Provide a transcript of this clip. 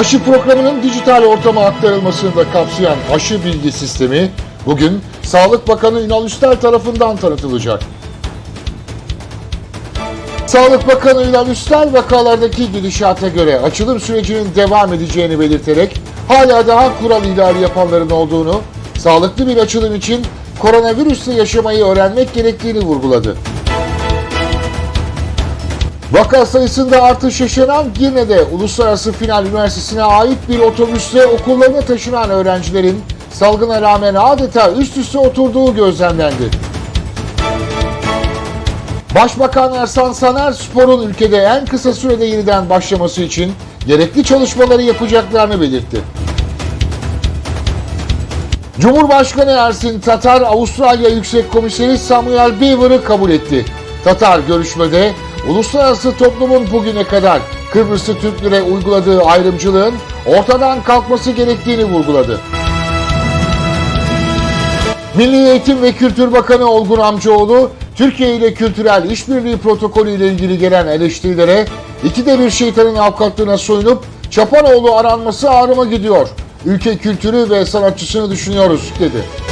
Aşı programının dijital ortama aktarılmasını da kapsayan aşı bilgi sistemi bugün Sağlık Bakanı Ünal Üstel tarafından tanıtılacak. Sağlık Bakanı Ünal Üstel vakalardaki gidişata göre açılım sürecinin devam edeceğini belirterek hala daha kural ihlali yapanların olduğunu, sağlıklı bir açılım için koronavirüsle yaşamayı öğrenmek gerektiğini vurguladı. Vaka sayısında artış yaşanan Girne'de Uluslararası Final Üniversitesi'ne ait bir otobüste okullarına taşınan öğrencilerin salgına rağmen adeta üst üste oturduğu gözlemlendi. Başbakan Ersan Saner sporun ülkede en kısa sürede yeniden başlaması için gerekli çalışmaları yapacaklarını belirtti. Cumhurbaşkanı Ersin Tatar, Avustralya Yüksek Komiseri Samuel Beaver'ı kabul etti. Tatar görüşmede uluslararası toplumun bugüne kadar Kıbrıslı Türklere uyguladığı ayrımcılığın ortadan kalkması gerektiğini vurguladı. Milli Eğitim ve Kültür Bakanı Olgun Amcaoğlu, Türkiye ile kültürel işbirliği protokolü ile ilgili gelen eleştirilere ikide bir şeytanın avukatlığına soyunup Çapanoğlu aranması ağrıma gidiyor. Ülke kültürü ve sanatçısını düşünüyoruz dedi.